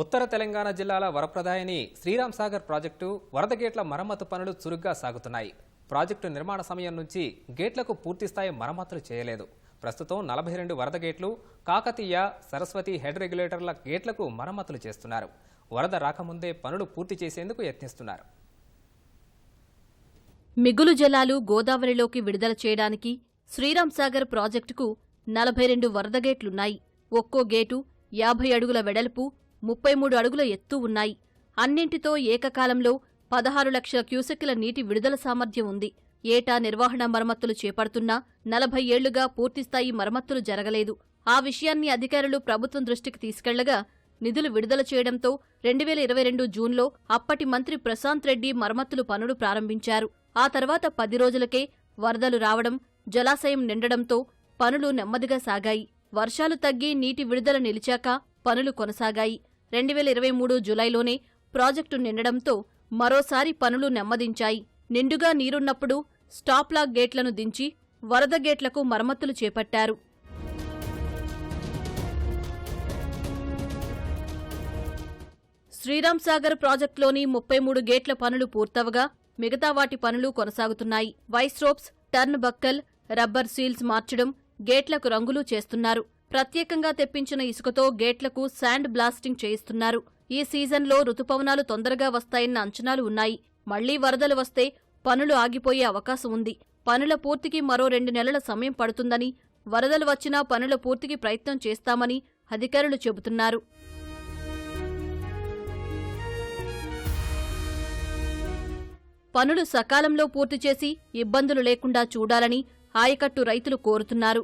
ఉత్తర తెలంగాణ జిల్లాల వరప్రదాయని శ్రీరామ్ సాగర్ ప్రాజెక్టు వరద గేట్ల మరమ్మతు పనులు చురుగ్గా సాగుతున్నాయి. ప్రాజెక్టు నిర్మాణ సమయం నుంచి గేట్లకు పూర్తిస్థాయి మరమ్మతులు చేయలేదు. ప్రస్తుతం నలభై రెండు వరద గేట్లు కాకతీయ సరస్వతి హెడ్ రెగ్యులేటర్ల గేట్లకు మరమ్మతులు చేస్తున్నారు. వరద రాకముందే పనులు పూర్తి చేసేందుకు యత్నిస్తున్నారు. మిగులు జలాలు గోదావరిలోకి విడుదల చేయడానికి శ్రీరామ్ సాగర్ ప్రాజెక్టుకు నలభై రెండు వరద గేట్లున్నాయి. ఒక్కో గేటు యాభై అడుగుల వెడల్పు ముప్పై మూడు అడుగుల ఎత్తు ఉన్నాయి. అన్నింటితో ఏకకాలంలో పదహారు లక్షల క్యూసెక్కుల నీటి విడుదల సామర్థ్యం ఉంది. ఏటా నిర్వహణ మరమ్మతులు చేపడుతున్నా నలభై ఏళ్ళుగా పూర్తిస్థాయి మరమ్మతులు జరగలేదు. ఆ విషయాన్ని అధికారులు ప్రభుత్వం దృష్టికి తీసుకెళ్ళగా నిధులు విడుదల చేయడంతో రెండు వేల ఇరవై రెండు జూన్లో అప్పటి మంత్రి ప్రశాంత్ రెడ్డి మరమ్మతులు పనులు ప్రారంభించారు. ఆ తర్వాత పది రోజులకే వరదలు రావడం జలాశయం నిండడంతో పనులు నెమ్మదిగా సాగాయి. వర్షాలు తగ్గి నీటి విడుదల నిలిచాక పనులు కొనసాగాయి. రెండు వేల ఇరవై మూడు జులైలోనే ప్రాజెక్టు నిండడంతో మరోసారి పనులు నెమ్మదించాయి. నిండుగా నీరున్నప్పుడు స్టాప్లాక్ గేట్లను దించి వరద గేట్లకు మరమ్మతులు చేపట్టారు. శ్రీరామ్ సాగర్ ప్రాజెక్టులోని ముప్పై మూడు గేట్ల పనులు పూర్తవగా మిగతా వాటి పనులు కొనసాగుతున్నాయి. Wire ropes turnbuckle rubber seals మార్చడం గేట్లకు రంగులు చేస్తున్నారు. ప్రత్యేకంగా తెప్పించిన ఇసుకతో గేట్లకు శాండ్ బ్లాస్టింగ్ చేయిస్తున్నారు. ఈ సీజన్లో రుతుపవనాలు తొందరగా వస్తాయన్న అంచనాలు ఉన్నాయి. మళ్ళీ వరదలు వస్తే పనులు ఆగిపోయే అవకాశం ఉంది. పనుల పూర్తికి మరో రెండు నెలల సమయం పడుతుందని వరదలు వచ్చినా పనుల పూర్తికి ప్రయత్నం చేస్తామని అధికారులు చెబుతున్నారు. పనులు సకాలంలో పూర్తి చేసి ఇబ్బందులు లేకుండా చూడాలని ఆయకట్టు రైతులు కోరుతున్నారు.